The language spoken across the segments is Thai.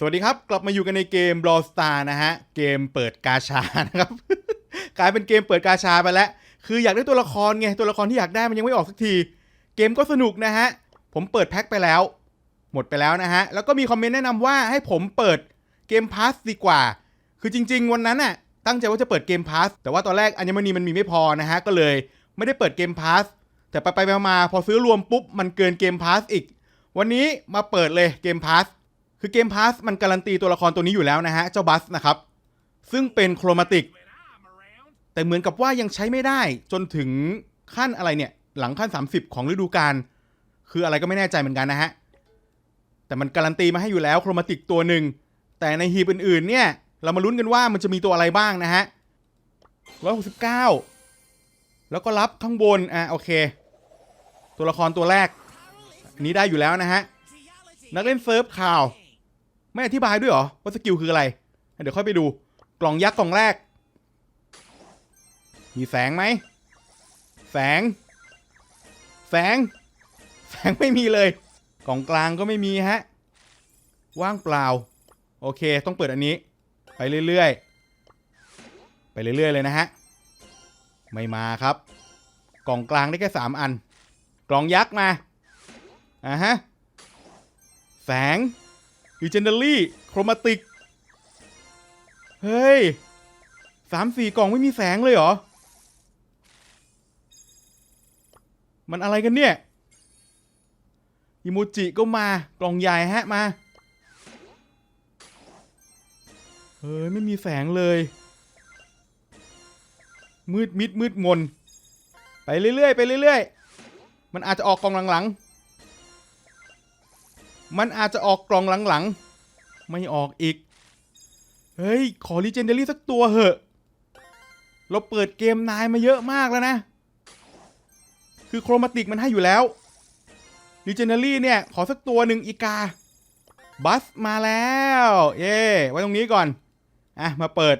สวัสดีครับ กลับมาอยู่กันในเกม Brawl Star นะฮะ เกมเปิดกาชานะครับ กลายเป็นเกมเปิดกาชาไปแล้ว คืออยากได้ตัวละครไง ตัวละครที่อยากได้มันยังไม่ออกสักที เกมก็สนุกนะฮะ ผมเปิดแพ็คไปแล้ว หมดไปแล้วนะฮะ แล้วก็มีคอมเมนต์แนะนำว่าให้ผมเปิดเกมพาสดีกว่า คือจริง ๆ วันนั้นน่ะตั้งใจว่าจะเปิดเกมพาสแต่ว่าตอนแรกอัญมณีมันมีไม่พอนะฮะ ก็เลยไม่ได้เปิดเกมพาสแต่ไปไปมาพอซื้อรวมปุ๊บมันเกินเกมพาสอีก วันนี้มาเปิดเลยเกมพาส คือเกมพาสมันการันตีตัวละครตัวนี้อยู่แล้วนะฮะ เจ้าบัสนะครับ ซึ่งเป็นโครมาติก แต่เหมือนกับว่ายังใช้ไม่ได้จนถึงขั้นอะไรเนี่ย หลังขั้น 30 ของฤดูกาลคืออะไรก็ไม่แน่ใจเหมือนกันนะฮะ แต่มันการันตีมาให้อยู่แล้วโครมาติกตัวหนึ่ง แต่ในฮีบอื่นๆเนี่ย เรามาลุ้นกันว่ามันจะมีตัวอะไรบ้างนะฮะ169แล้วก็รับข้างบน อะโอเค ตัวละครตัวแรก อันนี้ได้อยู่แล้วนะฮะ นักเล่นเซิร์ฟข่าว ไม่อธิบายด้วยเหรอ ว่าสกิลคืออะไร เดี๋ยวค่อยไปดู กล่องยักษ์กล่องแรก มีแสงไหม แสง แสง แสงไม่มีเลย กล่องกลางก็ไม่มีฮะ ว่างเปล่า โอเค ต้องเปิดอันนี้ ไปเรื่อยๆ ไปเรื่อยๆเลยนะฮะ ไม่มาครับ กล่องกลางได้แค่สามอัน กล่องยักษ์มา อ่าฮะ แสง Legendary โครมาติก เฮ้ยสามสี่กล่องไม่มีแสงเลยเหรอ มันอะไรกันเนี่ยอิโมจิก็มากล่องใหญ่ฮะมา เฮ้ย ไม่มีแสงเลย มืดมิดมืดมน ไปเรื่อยๆ ไปเรื่อยๆ มันอาจจะออกกล่องหลังๆ มันอาจจะออกกล่องหลังๆ ไม่ออกอีก เฮ้ย ขอ Legendary สักตัวเหอะ เราเปิดเกมนายมาเยอะมากแล้วนะ คือโครมาติกมันให้อยู่แล้ว Legendary เนี่ย ขอสักตัวหนึ่งอีกา บัสมาแล้ว เย่ไว้ตรงนี้ก่อน อะ มาเปิด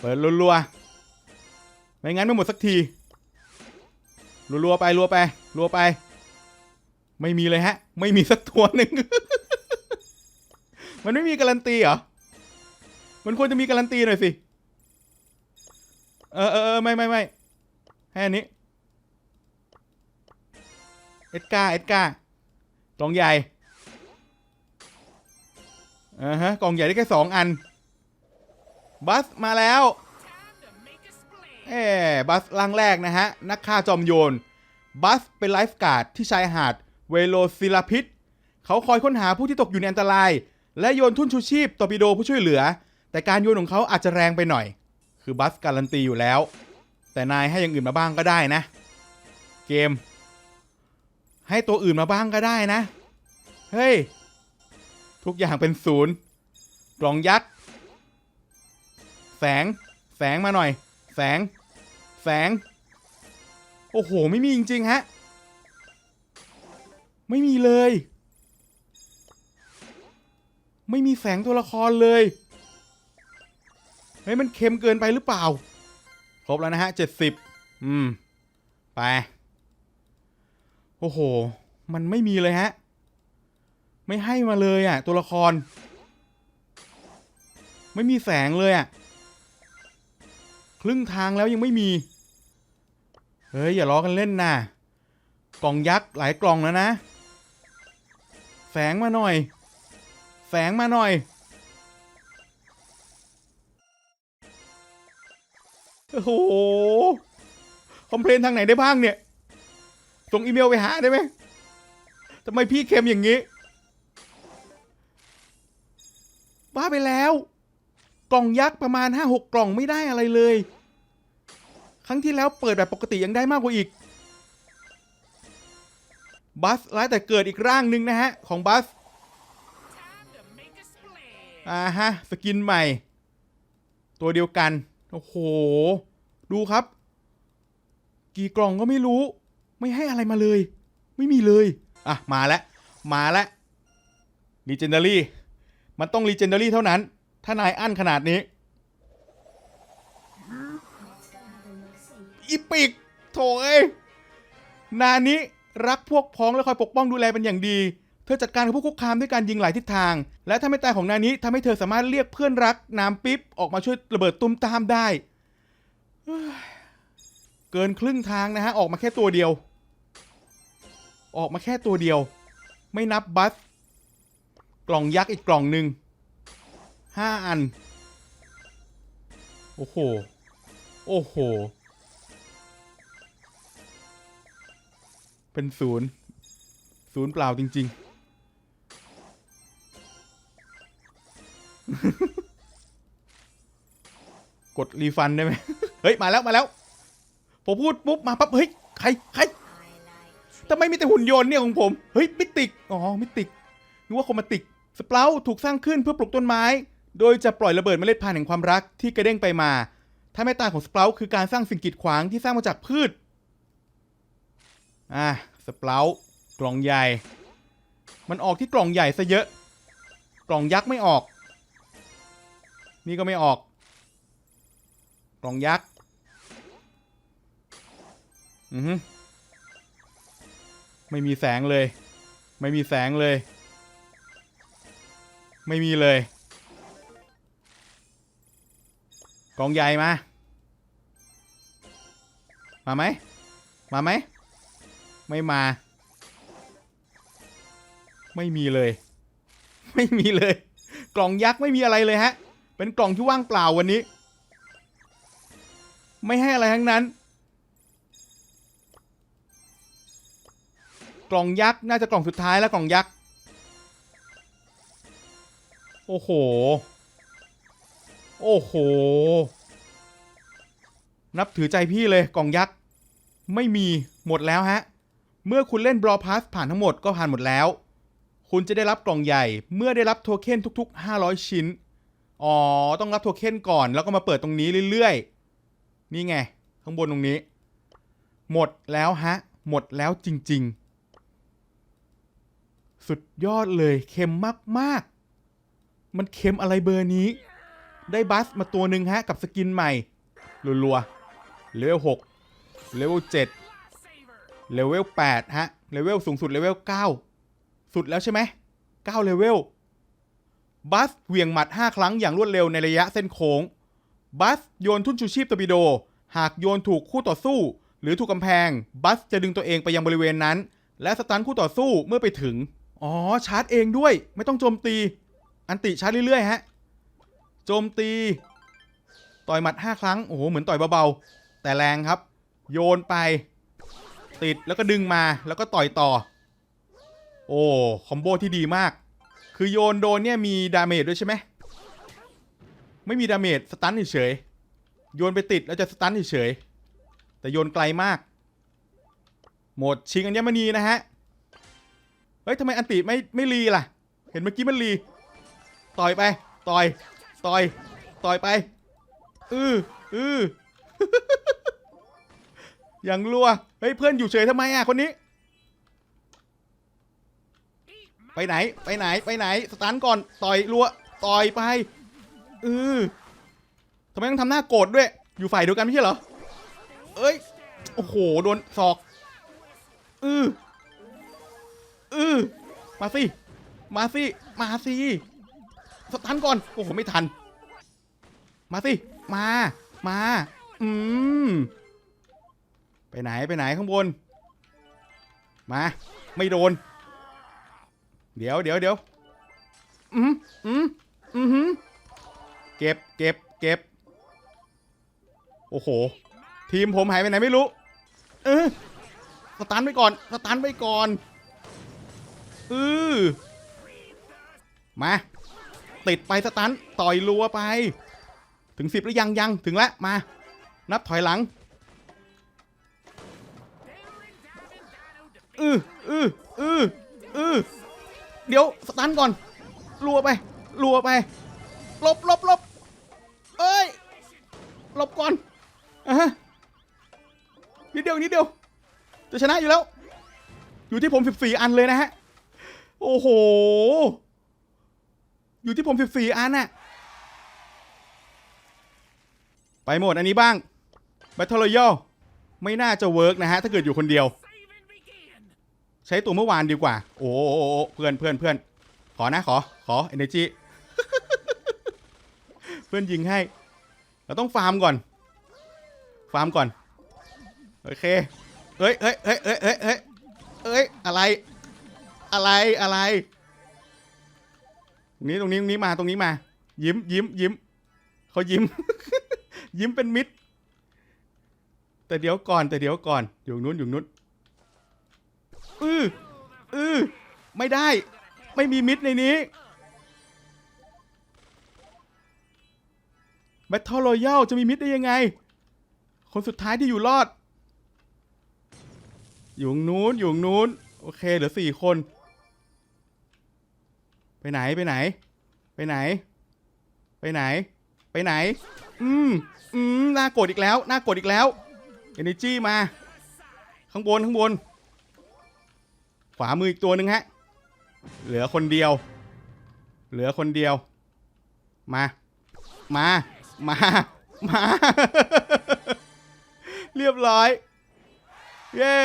เปิดรัวๆ ไม่งั้นไม่หมดสักทีรัวๆไปรัวไปรัวไป ไม่มีเลยฮะ ไม่มีสักตัวหนึ่ง มันไม่มีการันตีเหรอ มันควรจะมีการันตีหน่อยสิเออเออเออไม่ไม่ไม่ให้อันนี้ เอ็ดกาเอ็ดกากล่องใหญ่ อ่าฮะ กล่องใหญ่ได้แค่สองอัน บัสมาแล้ว เอ้บัสล่างแรกนะฮะ นักฆ่าจอมโยน บัสเป็นไลฟ์การ์ดที่ชายหาด เวโลซิลาพิษเขาคอยค้นหาผู้ที่ตกอยู่ในอันตราย และโยนทุ่นชูชีพตอร์ปิโดผู้ช่วยเหลือ แต่การโยนของเขาอาจจะแรงไปหน่อย คือบัสการันตีอยู่แล้ว แต่นายให้อย่างอื่นมาบ้างก็ได้นะ เกม ให้ตัวอื่นมาบ้างก็ได้นะ เฮ้ย ทุกอย่างเป็นศูนย์กล่องยักษ์แสง แสงมาหน่อย แสง แสง โอ้โห ไม่มีจริง ๆ ฮะ ไม่มีเลย ไม่มีแสงตัวละครเลยเฮ้ยมันเค็มเกินไปหรือเปล่า ครบแล้วนะฮะเจ็ดสิบอืม ไป โอ้โห มันไม่มีเลยฮะ ไม่ให้มาเลยอะ ตัวละคร ไม่มีแสงเลยอะ ครึ่งทางแล้วยังไม่มี เฮ้ย อย่าล้อกันเล่นนะกล่องยักษ์หลายกล่องแล้วนะ แสงมาหน่อยแสงมาหน่อย โอ้โห คอมเพลนทางไหนได้บ้างเนี่ย ส่งอีเมลไปหาได้ไหมทำไมพี่เค็มอย่างนี้ บ้าไปแล้ว กล่องยักษ์ประมาณ5-6กล่องไม่ได้อะไรเลย ครั้งที่แล้วเปิดแบบปกติยังได้มากกว่าอีก บัสร้ายแต่เกิดอีกร่างหนึ่งนะฮะ ของบัสอ่าฮะ สกินใหม่ ตัวเดียวกัน โอ้โห ดูครับ กี่กล่องก็ไม่รู้ ไม่ให้อะไรมาเลย ไม่มีเลย อะ มาแล้ว มาแล้ว Legendary มันต้อง Legendary เท่านั้น ถ้านายอั้นขนาดนี้อีปิกโถเอ้ยนานี้ รักพวกพ้องและคอยปกป้องดูแลเป็นอย่างดี เธอจัดการกับผู้คุกคามด้วยการยิงหลายทิศทาง และถ้าไม่ตายของนานี้ทำให้เธอสามารถเรียกเพื่อนรักน้ำปิ๊บออกมาช่วยระเบิดตุ้มตามได้เฮ้ยเกินครึ่งทางนะฮะออกมาแค่ตัวเดียว ออกมาแค่ตัวเดียว ไม่นับบัส กล่องยักษ์อีกกล่องหนึ่งห้าอัน โอ้โห โอ้โห เป็นศูนย์ศูนย์เปล่าจริง ๆ กดรีฟันได้ไหมเฮ้ย มาแล้วมาแล้วผมพูดปุ๊บมาปั๊บเฮ้ยใครใครทำไมมีแต่หุ่นยนต์เนี่ยของผม เฮ้ยมิติก อ๋อมิติกนึกว่าโคมาติก สเปราถูกสร้างขึ้นเพื่อปลูกต้นไม้ โดยจะปล่อยระเบิดเมล็ดพันธุ์แห่งความรักที่กระเด้งไปมา ถ้าไม่ตายของสเปราคือการสร้างสิ่งกีดขวางที่สร้างมาจากพืช อะสเปรากล่องใหญ่ มันออกที่กล่องใหญ่ซะเยอะ กล่องยักษ์ไม่ออก นี่ก็ไม่ออก กล่องยักษ์ อือฮึไม่มีแสงเลย ไม่มีแสงเลย ไม่มีเลย กล่องใหญ่มา มาไหม มาไหม ไม่มา ไม่มีเลย ไม่มีเลย กล่องยักษ์ไม่มีอะไรเลยฮะ เป็นกล่องที่ว่างเปล่าวันนี้ ไม่ให้อะไรทั้งนั้น กล่องยักษ์น่าจะกล่องสุดท้ายแล้วกล่องยักษ์โอ้โห โอ้โห นับถือใจพี่เลยกล่องยักษ์ ไม่มีหมดแล้วฮะ เมื่อคุณเล่นบลอพาสผ่านทั้งหมดก็ผ่านหมดแล้ว คุณจะได้รับกล่องใหญ่ เมื่อได้รับโทเค็นทุก ๆ 500 ชิ้น อ๋อ ต้องรับโทเค็นก่อน แล้วก็มาเปิดตรงนี้เรื่อยๆ นี่ไง ข้างบนตรงนี้ หมดแล้วฮะ หมดแล้วจริง ๆ สุดยอดเลยเค็มมากๆ มันเค็มอะไรเบอร์นี้ ได้บัสมาตัวหนึ่งฮะ กับสกินใหม่รัวๆเลเวล6เลเวล7 เลเวล8ฮะเลเวลสูงสุดเลเวล9 สุดแล้วใช่ไหม9เลเวลบัสเหวี่ยงหมัด 5 ครั้งอย่างรวดเร็วในระยะเส้นโค้ง บัสโยนทุ่นชูชีพตอร์ปิโด หากโยนถูกคู่ต่อสู้ หรือถูกกำแพง บัสจะดึงตัวเองไปยังบริเวณนั้น และสตันคู่ต่อสู้เมื่อไปถึง อ๋อ ชาร์จเองด้วย ไม่ต้องโจมตี อันติชาร์จเรื่อยๆฮะ โจมตี ต่อยหมัด 5 ครั้ง โอ้โห เหมือนต่อยเบาๆ แต่แรงครับ โยนไป ติดแล้วก็ดึงมาแล้วก็ต่อยต่อ โอ้ คอมโบที่ดีมาก คือโยนโดนเนี่ยมีดาเมจด้วยใช่ไหม ไม่มีดาเมจสตันเฉยโยนไปติดแล้วจะสตันเฉยแต่โยนไกลมาก หมดชิงอัญมณีนะฮะ เฮ้ยทำไมอันติไม่ไม่รีล่ะ เห็นเมื่อกี้มันรี ต่อยไป ต่อย ต่อย ต่อยไป อืออือ อย่างรัว เฮ้ยเพื่อนอยู่เฉยทำไมอะคนนี้ ไปไหนไปไหนไปไหนสตันก่อนต่อยรัวต่อยไปเออทำไมต้องทำหน้าโกรธด้วย อยู่ฝ่ายเดียวกันไม่ใช่เหรอ เอ้ย โอ้โห โดนศอกอืออือมาสิ มาสิ มาสิสตันก่อน โอ้โห ไม่ทัน มาสิ มา มา อืม ไปไหนไปไหนข้างบน มา ไม่โดน เดี๋ยวเดี๋ยวเดี๋ยวอืมอืมอืมเก็บเก็บเก็บ โอ้โห ทีมผมหายไปไหนไม่รู้ เออสตันไปก่อนสตันไปก่อนเออมา ติดไปสตันต่อยรัวไป ถึงสิบแล้วยังยังถึงแล้วมา นับถอยหลัง อืออืออืออือเดี๋ยวสตันก่อน รัวไป รัวไป ลบลบลบเอ้ย ลบก่อนอะฮะนิดเดียวนิดเดียว จะชนะอยู่แล้ว อยู่ที่ผม 14 อันเลยนะฮะ โอ้โห อยู่ที่ผม 14 อันน่ะ ไปหมดอันนี้บ้าง Battle Royale ไม่น่าจะเวิร์กนะฮะ ถ้าเกิดอยู่คนเดียว ใช้ตัวเมื่อวานดีกว่า โอ้โอโอเพื่อนเพื่อนเพื่อนขอนะขอขอ energy เพื่อนยิงให้ เราต้องฟาร์มก่อน ฟาร์มก่อน โอเคเฮ้ยเฮ้ยเฮ้ยเฮ้ยเฮ้ยเฮ้ยเฮ้ยอะไร อะไรอะไรตรงนี้ตรงนี้ตรงนี้มาตรงนี้มา ยิ้มยิ้มยิ้มเขายิ้ม ยิ้มเป็นมิตร แต่เดี๋ยวก่อนแต่เดี๋ยวก่อนอยู่นู้นอยู่นู้น อืออือไม่ได้ ไม่มีมิตรในนี้แบทเทิลรอยัลจะมีมิตรได้ยังไง คนสุดท้ายที่อยู่รอด อยู่นู้นอยู่นู้น โอเคเหลือสี่คน ไปไหนไปไหน ไปไหน ไปไหน ไปไหน อืมอืมน่ากดอีกแล้วน่ากดอีกแล้ว Energy มา ข้างบนข้างบน วามืออีกตัวหนึ่งฮะ เหลือคนเดียว เหลือคนเดียว มา มา มา มา เรียบร้อย เย้